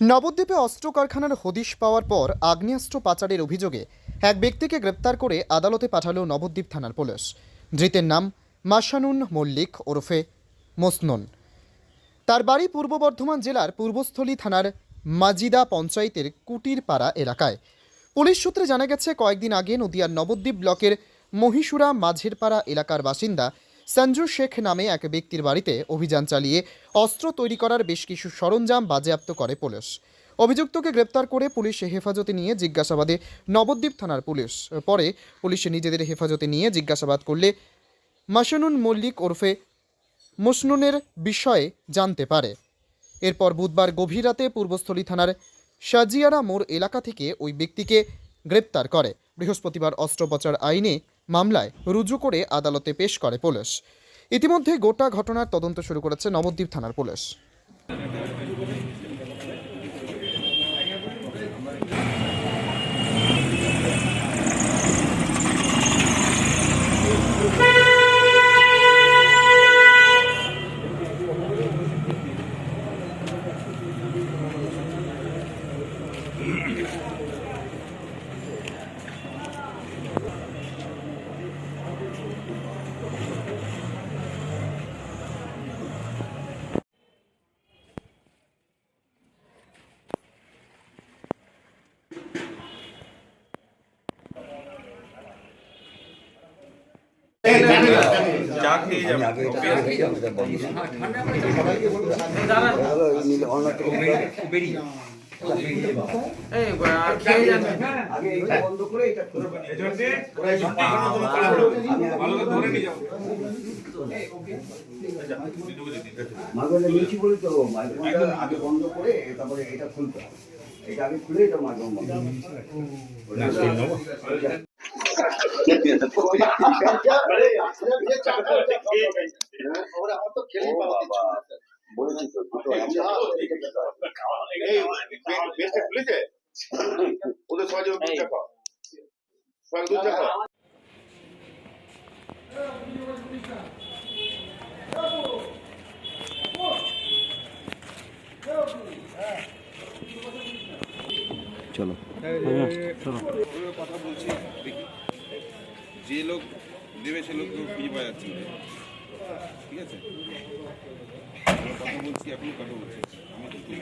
নবদ্বীপে অস্ত্র কারখানার হদিশ পাওয়ার পর আগ্নেয়াস্ত্র পাচারের অভিযোগে এক ব্যক্তিকে গ্রেপ্তার করে আদালতে পাঠালো নবদ্বীপ থানার পুলিশ। ধৃতের নাম মাসানুন মল্লিক ওরফে মোসনুন। তার বাড়ি পূর্ব বর্ধমান জেলার পূর্বস্থলী থানার মাজিদা পঞ্চায়েতের কুটিরপাড়া এলাকায়। পুলিশ সূত্রে জানা গেছে, কয়েকদিন আগে নদিয়ার নবদ্বীপ ব্লকের মহিষুরা মাঝেরপাড়া এলাকার বাসিন্দা সঞ্জু শেখ নামে এক ব্যক্তির বাড়িতে অভিযান চালিয়ে অস্ত্র তৈরি করার বেশ কিছু সরঞ্জাম বাজেয়াপ্ত করে পুলিশ। অভিযুক্তকে গ্রেপ্তার করে পুলিশ হেফাজতে নিয়ে জিজ্ঞাসাবাদে নবদ্বীপ থানার পুলিশ। পরে পুলিশ নিজেদের হেফাজতে নিয়ে জিজ্ঞাসাবাদ করলে মাসানুন মল্লিক ওরফে মুসনুনের বিষয়ে জানতে পারে। এরপর বুধবার গভীর রাতে পূর্বস্থলী থানার সাজিয়ারা মোড় এলাকা থেকে ওই ব্যক্তিকে গ্রেপ্তার করে। বৃহস্পতিবার অস্ত্রোপচার আইনে মামলায় রুজু করে আদালতে পেশ করে পুলিশ। ইতিমধ্যে গোটা ঘটনার তদন্ত শুরু করেছে নবদ্বীপ থানার পুলিশ। চা খেয়ে যাবে। খেয়ে নিয়েছি তো মাইক্রোফোনটা আগে বন্ধ করে তারপরে এটা খুলতে হবে। এটা আগে খুলে এটা বন্ধ বলেছি তো দুটো ওদের সবাই দুধ চা সবাই দুধ চা খাও ওর কথা বলছি যে লোক দেবে, সে লোক খুঁজে পাওয়া যাচ্ছে না। ঠিক আছে? কথা বলছি, আপনি কথা বলছি আমি তো তুই